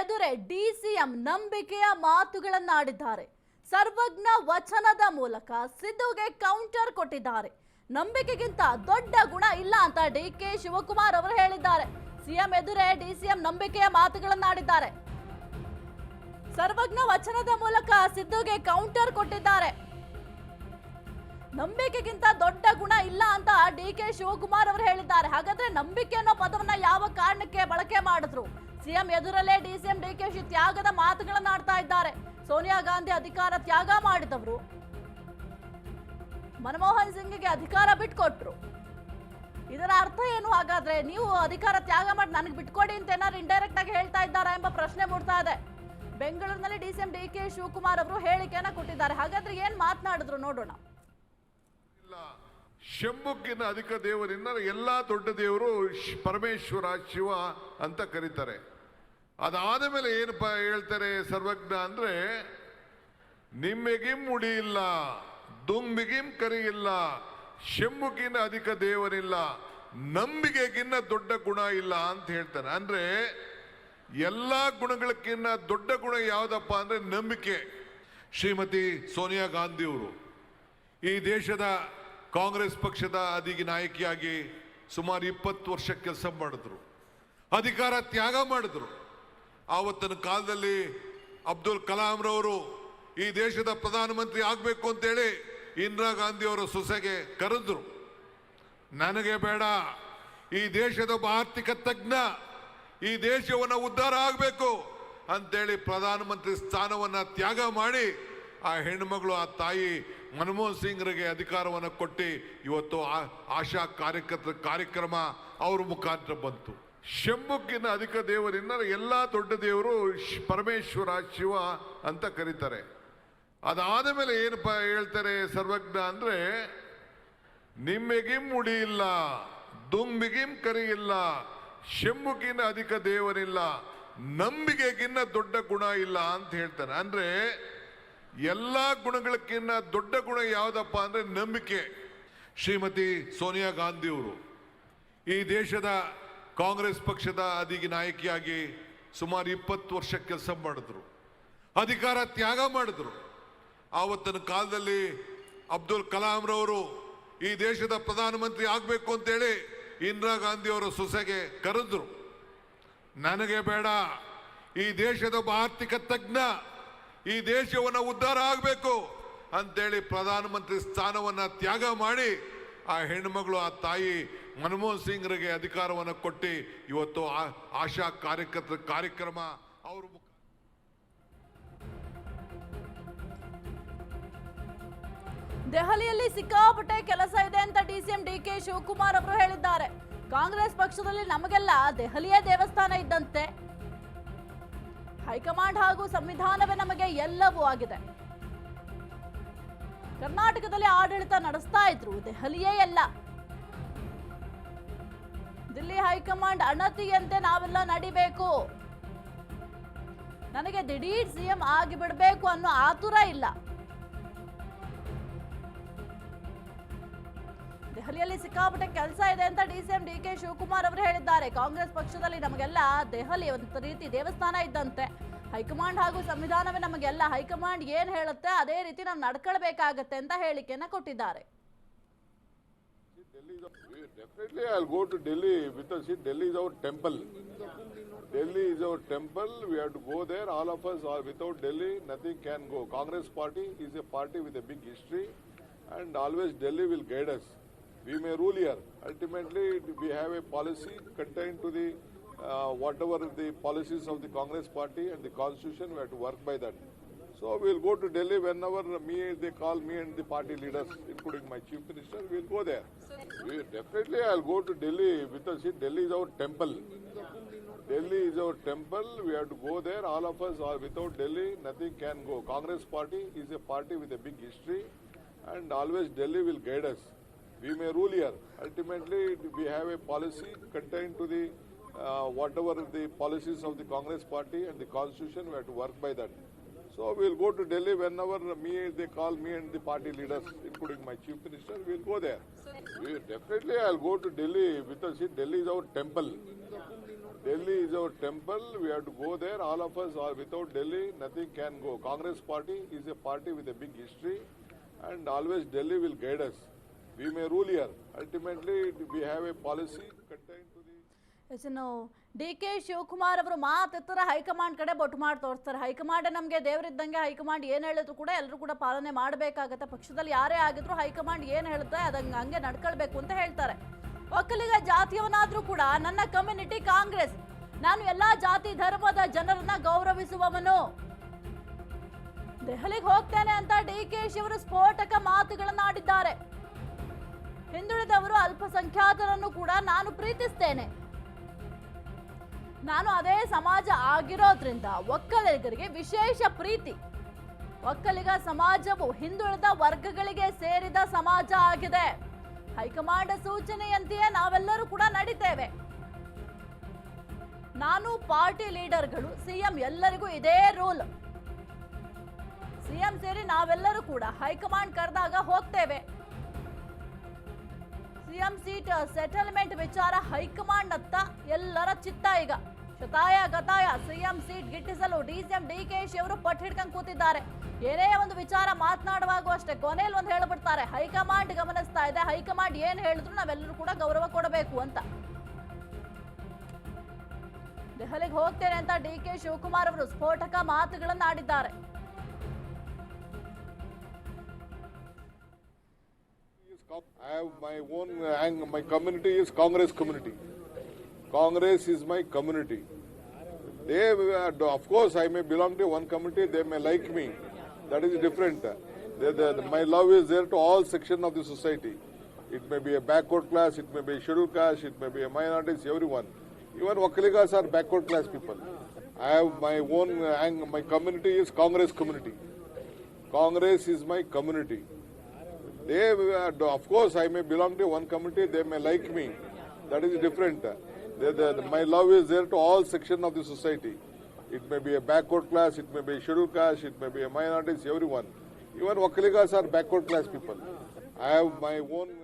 ಎದುರೇ DCM ನಂಬಿಕೆಯ ಮಾತುಗಳನ್ನಾಡಿದ್ದಾರೆ. ಸರ್ವಜ್ಞ ವಚನದ ಮೂಲಕ ಸಿದ್ದುಗೆ ಕೌಂಟರ್ ಕೊಟ್ಟಿದ್ದಾರೆ. ನಂಬಿಕೆಗಿಂತ ದೊಡ್ಡ ಗುಣ ಇಲ್ಲ ಅಂತ ಡಿ ಕೆ ಶಿವಕುಮಾರ್ ಅವರು ಹೇಳಿದ್ದಾರೆ. ಸಿಎಂ ಎದುರೇ ಡಿಸಿಎಂ ನಂಬಿಕೆಯ ಮಾತುಗಳನ್ನಾಡಿದ್ದಾರೆ. ಸರ್ವಜ್ಞ ವಚನದ ಮೂಲಕ ಸಿದ್ದುಗೆ ಕೌಂಟರ್ ಕೊಟ್ಟಿದ್ದಾರೆ. ನಂಬಿಕೆಗಿಂತ ದೊಡ್ಡ ಗುಣ ಇಲ್ಲ ಅಂತ ಡಿ ಕೆ ಶಿವಕುಮಾರ್ ಅವರು ಹೇಳಿದ್ದಾರೆ. ಹಾಗಾದ್ರೆ ನಂಬಿಕೆ ಅನ್ನೋ ಪದವನ್ನ ಯಾವ ಕಾರಣಕ್ಕೆ ಬಳಕೆ ಮಾಡಿದ್ರು? ಸಿಎಂ ಎದುರಲ್ಲೇ ಡಿಸಿಎಂ ಡಿ ಕೆ ಶಿ ತ್ಯಾಗದ ಮಾತುಗಳನ್ನು ಆಡ್ತಾ ಇದ್ದಾರೆ. ಸೋನಿಯಾ ಗಾಂಧಿ ಅಧಿಕಾರ ತ್ಯಾಗ ಮಾಡಿದವರು. ಮನಮೋಹನ್ ಸಿಂಗ್ಗೆ ಅಧಿಕಾರ ಬಿಟ್ಕೊಟ್ರು. ಇದರ ಅರ್ಥ ಏನು ಹಾಗಾದ್ರೆ ನೀವು ಅಧಿಕಾರ ತ್ಯಾಗ ಮಾಡಿ ನನಗೆ ಬಿಟ್ಕೊಡಿ ಅಂತ ಏನಾದ್ರು ಇಂಡೈರೆಕ್ಟ್ ಆಗಿ ಹೇಳ್ತಾ ಇದ್ದಾರಾ ಎಂಬ ಪ್ರಶ್ನೆ ಮೂಡ್ತಾ ಇದೆ. ಬೆಂಗಳೂರಿನಲ್ಲಿ ಡಿಸಿಎಂ ಡಿ ಕೆ ಶಿವಕುಮಾರ್ ಅವರು ಹೇಳಿಕೆಯನ್ನ ಕೊಟ್ಟಿದ್ದಾರೆ. ಹಾಗಾದ್ರೆ ಏನ್ ಮಾತನಾಡಿದ್ರು ನೋಡೋಣ. ಇಲ್ಲ. ಶಂಭುಕ್ಕಿಂತ ಅಧಿಕ ದೇವರಿಂದ ಎಲ್ಲಾ ದೊಡ್ಡ ದೇವರು ಪರಮೇಶ್ವರ ಶಿವ ಅಂತ ಕರೀತಾರೆ. ಅದಾದ ಮೇಲೆ ಏನಪ್ಪ ಹೇಳ್ತಾರೆ ಸರ್ವಜ್ಞ ಅಂದ್ರೆ ನಿಮ್ಮೆಗಿಂ ಮುಡಿ ಇಲ್ಲ ದುಂಬಿಗಿಂ ಇಲ್ಲ ಶಂಭುಕಿನ ಅಧಿಕ ದೇವರಿಲ್ಲ ನಂಬಿಕೆಗಿನ್ನ ದೊಡ್ಡ ಗುಣ ಇಲ್ಲ ಅಂತ ಹೇಳ್ತಾನೆ ಅಂದ್ರೆ, ಎಲ್ಲಾ ಗುಣಗಳಕ್ಕಿನ್ನ ದೊಡ್ಡ ಗುಣ ಯಾವುದಪ್ಪ ಅಂದ್ರೆ ನಂಬಿಕೆ. ಶ್ರೀಮತಿ ಸೋನಿಯಾ ಗಾಂಧಿಯವರು ಈ ದೇಶದ ಕಾಂಗ್ರೆಸ್ ಪಕ್ಷದ ಅಧಿಕ ನಾಯಕಿಯಾಗಿ ಸುಮಾರು ಇಪ್ಪತ್ತು ವರ್ಷ ಕೆಲಸ ಮಾಡಿದ್ರು. ಅಧಿಕಾರ ತ್ಯಾಗ ಮಾಡಿದ್ರು. ಆವತ್ತಿನ ಕಾಲದಲ್ಲಿ ಅಬ್ದುಲ್ ಕಲಾಂ ರವರು ಈ ದೇಶದ ಪ್ರಧಾನಮಂತ್ರಿ ಆಗಬೇಕು ಅಂತೇಳಿ ಇಂದಿರಾ ಗಾಂಧಿ ಅವರ ಸೊಸೆಗೆ ಕರೆದ್ರು. ನನಗೆ ಬೇಡ, ಈ ದೇಶದ ಒಬ್ಬ ಆರ್ಥಿಕ ತಜ್ಞ, ಈ ದೇಶವನ್ನು ಉದ್ಧಾರ ಆಗಬೇಕು ಅಂತೇಳಿ ಪ್ರಧಾನಮಂತ್ರಿ ಸ್ಥಾನವನ್ನು ತ್ಯಾಗ ಮಾಡಿ ಆ ಹೆಣ್ಮಗಳು ಆ ತಾಯಿ ಮನಮೋಹನ್ ಸಿಂಗ್ರಿಗೆ ಅಧಿಕಾರವನ್ನು ಕೊಟ್ಟು ಇವತ್ತು ಆಶಾ ಕಾರ್ಯಕರ್ತ ಕಾರ್ಯಕ್ರಮ ಅವ್ರ ಮುಖಾಂತರ ಬಂತು. ಶಂಭುಕ್ಕಿನ ಅಧಿಕ ದೇವರಿಂದ ಎಲ್ಲ ದೊಡ್ಡ ದೇವರು ಪರಮೇಶ್ವರ ಶಿವ ಅಂತ ಕರೀತಾರೆ. ಅದಾದ ಮೇಲೆ ಏನಪ್ಪ ಹೇಳ್ತಾರೆ ಸರ್ವಜ್ಞ ಅಂದ್ರೆ ನಿಮ್ಮೆಗಿಂ ಇಲ್ಲ ದುಂಬಿಗಿಂ ಕರಿ ಇಲ್ಲ ಶಂಭುಕಿನ ಅಧಿಕ ದೇವರಿಲ್ಲ, ನಂಬಿಕೆಗಿನ್ನ ದೊಡ್ಡ ಗುಣ ಇಲ್ಲ ಅಂತ ಹೇಳ್ತಾನೆ ಅಂದ್ರೆ, ಎಲ್ಲಾ ಗುಣಗಳಕ್ಕಿನ್ನ ದೊಡ್ಡ ಗುಣ ಯಾವುದಪ್ಪ ಅಂದ್ರೆ ನಂಬಿಕೆ. ಶ್ರೀಮತಿ ಸೋನಿಯಾ ಗಾಂಧಿಯವರು ಈ ದೇಶದ ಕಾಂಗ್ರೆಸ್ ಪಕ್ಷದ ಅದಿಗೆ ನಾಯಕಿಯಾಗಿ ಸುಮಾರು ಇಪ್ಪತ್ತು ವರ್ಷ ಕೆಲಸ ಮಾಡಿದ್ರು, ಅಧಿಕಾರ ತ್ಯಾಗ ಮಾಡಿದ್ರು. ಆವತ್ತಿನ ಕಾಲದಲ್ಲಿ ಅಬ್ದುಲ್ ಕಲಾಂರವರು ಈ ದೇಶದ ಪ್ರಧಾನಮಂತ್ರಿ ಆಗಬೇಕು ಅಂತೇಳಿ ಇಂದಿರಾ ಗಾಂಧಿ ಅವರ ಸೊಸೆಗೆ ಕರೆದ್ರು. ನನಗೆ ಬೇಡ, ಈ ದೇಶದ ಆರ್ಥಿಕ ತಜ್ಞ, ಈ ದೇಶವನ್ನು ಉದ್ಧಾರ ಆಗಬೇಕು ಅಂತೇಳಿ ಪ್ರಧಾನಮಂತ್ರಿ ಸ್ಥಾನವನ್ನು ತ್ಯಾಗ ಮಾಡಿ ಆ ಹೆಣ್ಮಗಳು ಆ ತಾಯಿ ಮನಮೋಹನ್ ಸಿಂಗ್ರಿಗೆ ಅಧಿಕಾರವನ್ನು ಕೊಟ್ಟು ಇವತ್ತು ಆಶಾ ಕಾರ್ಯಕರ್ತ, ಕಾರ್ಯಕ್ರಮ ಅವರು ದೆಹಲಿಯಲ್ಲಿ ಸಿಕ್ಕಾಪಟ್ಟೆ ಕೆಲಸ ಇದೆ ಅಂತ ಡಿಸಿಎಂ ಡಿ ಕೆ ಶಿವಕುಮಾರ್ ಅವರು ಹೇಳಿದ್ದಾರೆ. ಕಾಂಗ್ರೆಸ್ ಪಕ್ಷದಲ್ಲಿ ನಮಗೆಲ್ಲ ದೆಹಲಿಯ ದೇವಸ್ಥಾನ ಇದ್ದಂತೆ. ಹೈಕಮಾಂಡ್ ಹಾಗೂ ಸಂವಿಧಾನವೇ ನಮಗೆ ಎಲ್ಲವೂ ಆಗಿದೆ. ಕರ್ನಾಟಕದಲ್ಲಿ ಆಡಳಿತ ನಡೆಸ್ತಾ ಇದ್ರು, ದೆಹಲಿಯೇ ಎಲ್ಲ. ದಿಲ್ಲಿ ಹೈಕಮಾಂಡ್ ಅಣತಿಯಂತೆ ನಾವೆಲ್ಲ ನಡಿಬೇಕು. ನನಗೆ ದಿಢೀರ್ ಸಿಎಂ ಆಗಿ ಬಿಡಬೇಕು ಅನ್ನೋ ಆತುರ ಇಲ್ಲ. ದೆಹಲಿಯಲ್ಲಿ ಸಿಕ್ಕಾಪಟ್ಟೆ ಕೆಲಸ ಇದೆ ಅಂತ ಡಿಸಿಎಂ ಡಿ ಕೆ ಶಿವಕುಮಾರ್ ಅವರು ಹೇಳಿದ್ದಾರೆ. ಕಾಂಗ್ರೆಸ್ ಪಕ್ಷದಲ್ಲಿ ನಮಗೆಲ್ಲ ದೆಹಲಿ ಒಂದು ರೀತಿ ದೇವಸ್ಥಾನ ಇದ್ದಂತೆ. ಹೈಕಮಾಂಡ್ ಹಾಗೂ ಸಂವಿಧಾನವೇ ನಮಗೆಲ್ಲ ಹೈಕಮಾಂಡ್ ಏನ್ ಹೇಳುತ್ತೆ ಅದೇ ರೀತಿ ನಾವು ನಡ್ಕೊಳ್ಬೇಕಾಗತ್ತೆ ಅಂತ ಹೇಳಿಕೆಯನ್ನ ಕೊಟ್ಟಿದ್ದಾರೆ. Definitely, I'll go to Delhi because see, Delhi is our temple. Delhi is our temple. We have to go there. All of us are without Delhi, nothing can go. Congress party is a party with a big history, and always Delhi will guide us. We may rule here. Ultimately, we have a policy contained to the uh, whatever the policies of the Congress party and the constitution. We have to work by that. So we'll go to Delhi whenever me they call me and the party leaders, including my chief minister, we'll go there. We, definitely, I'll go to Delhi because see, Delhi is our temple. Delhi is our temple. We have to go there. All of us are without Delhi, nothing can go. Congress party is a party with a big history, and always Delhi will guide us. We may rule here. Ultimately, we have a policy contained to the uh, whatever the policies of the Congress party and the constitution. We have to work by that. So we'll go to Delhi whenever me they call me and the party leaders, including my chief minister, we'll go there. We, definitely, I'll go to Delhi because see, Delhi is our temple. Delhi is our temple. We have to go there. All of us are without Delhi, nothing can go. Congress party is a party with a big history, and always Delhi will guide us. We may rule here. Ultimately, we have a policy contained. S D K Shivakumar ಅವರು ಮಾತೆತ್ತರ high command ಕಡೆ ಬೊಟ್ಟು ಮಾಡಿ ತೋರಿಸ್ತಾರೆ. High command ನಮಗೆ ದೇವರಿದ್ದಂಗೆ high command ಏನು ಹೇಳಿದ್ರು ಕೂಡ ಎಲ್ಲರೂ ಕೂಡ ಪಾಲನೆ ಮಾಡಬೇಕಾಗತ್ತೆ. ಪಕ್ಷದಲ್ಲಿ ಯಾರೇ ಆಗಿದ್ರು ಹೈಕಮಾಂಡ್ ಏನು ಹೇಳುತ್ತೆ ಅದಂಗೆ ಹಂಗೆ ನಡ್ಕೊಳ್ಬೇಕು ಅಂತ ಹೇಳ್ತಾರೆ. ಒಕ್ಕಲಿಗ ಜಾತಿಯವನಾದರೂ ಕೂಡ ನನ್ನ ಕಮ್ಯುನಿಟಿ ಕಾಂಗ್ರೆಸ್, ನಾನು ಎಲ್ಲ ಜಾತಿ ಧರ್ಮದ ಜನರನ್ನ ಗೌರವಿಸುವವನು. ದೆಹಲಿಗೆ ಹೋಗ್ತೇನೆ ಅಂತ ಡಿ ಕೆ ಶಿವರು ಸ್ಫೋಟಕ ಮಾತುಗಳನ್ನ ಆಡಿದ್ದಾರೆ. ಹಿಂದುಳಿದವರು ಅಲ್ಪಸಂಖ್ಯಾತರನ್ನು ಕೂಡ ನಾನು ಪ್ರೀತಿಸ್ತೇನೆ. ನಾನು ಅದೇ ಸಮಾಜ ಆಗಿರೋದ್ರಿಂದ ಒಕ್ಕಲಿಗರಿಗೆ ವಿಶೇಷ ಪ್ರೀತಿ. ಒಕ್ಕಲಿಗ ಸಮಾಜವು ಹಿಂದುಳಿದ ವರ್ಗಗಳಿಗೆ ಸೇರಿದ ಸಮಾಜ ಆಗಿದೆ. ಹೈಕಮಾಂಡ್ ಸೂಚನೆಯಂತೆಯೇ ನಾವೆಲ್ಲರೂ ಕೂಡ ನಡೀತೇವೆ. ನಾನು ಪಾರ್ಟಿ ಲೀಡರ್ಗಳು, ಸಿಎಂ ಎಲ್ಲರಿಗೂ ಇದೇ ರೂಲ್. ಸಿಎಂ ಸೇರಿ ನಾವೆಲ್ಲರೂ ಕೂಡ ಹೈಕಮಾಂಡ್ ಕರೆದಾಗ ಹೋಗ್ತೇವೆ. ಸಿಎಂ ಸೀಟ್ ಸೆಟಲ್ಮೆಂಟ್ ವಿಚಾರ ಹೈಕಮಾಂಡ್ ಅತ್ತ ಎಲ್ಲರ ಚಿತ್ತ ಈಗ. ಶತಾಯ ಗತಾಯ ಸಿಎಂ ಸೀಟ್ ಗಿಟ್ಟಿಸಲು ಡಿಸಿಎಂ ಶಿ ಅವರು ಪಟ್ಟು ಹಿಡ್ಕೊಂಡು ಕೂತಿದ್ದಾರೆ. ಏನೇ ಒಂದು ವಿಚಾರ ಮಾತನಾಡುವಾಗೂ ಅಷ್ಟೇ ಕೊನೆಯಲ್ಲಿ ಒಂದು ಹೇಳ್ಬಿಡ್ತಾರೆ, ಹೈಕಮಾಂಡ್ ಗಮನಿಸ್ತಾ ಇದೆ, ಹೈಕಮಾಂಡ್ ಏನ್ ಹೇಳಿದ್ರು ನಾವೆಲ್ಲರೂ ಕೂಡ ಗೌರವ ಕೊಡಬೇಕು ಅಂತ. ದೆಹಲಿಗೆ ಹೋಗ್ತೇನೆ ಅಂತ ಡಿ ಕೆ ಶಿವಕುಮಾರ್ ಅವರು ಸ್ಫೋಟಕ ಮಾತುಗಳನ್ನು ಆಡಿದ್ದಾರೆ my own, uh, my community is Congress community. Congress is my community. They, uh, of course, I may belong to one community, they may like me. That is different. They- they- my love is there to all sections of the society. It may be a backward class, it may be a scheduled caste, it may be a minorities, everyone. Even Wakaligas are backward class people. I have my own, uh, my community is Congress community. Congress is my community. They, uh, of course, I may belong to one community, they may like me. That is different. They, they, my love is there to all sections of the society. It may be a backward class, it may be a scheduled caste, it may be a minorities, everyone. Even Wakaligas are backward class people. I have my own.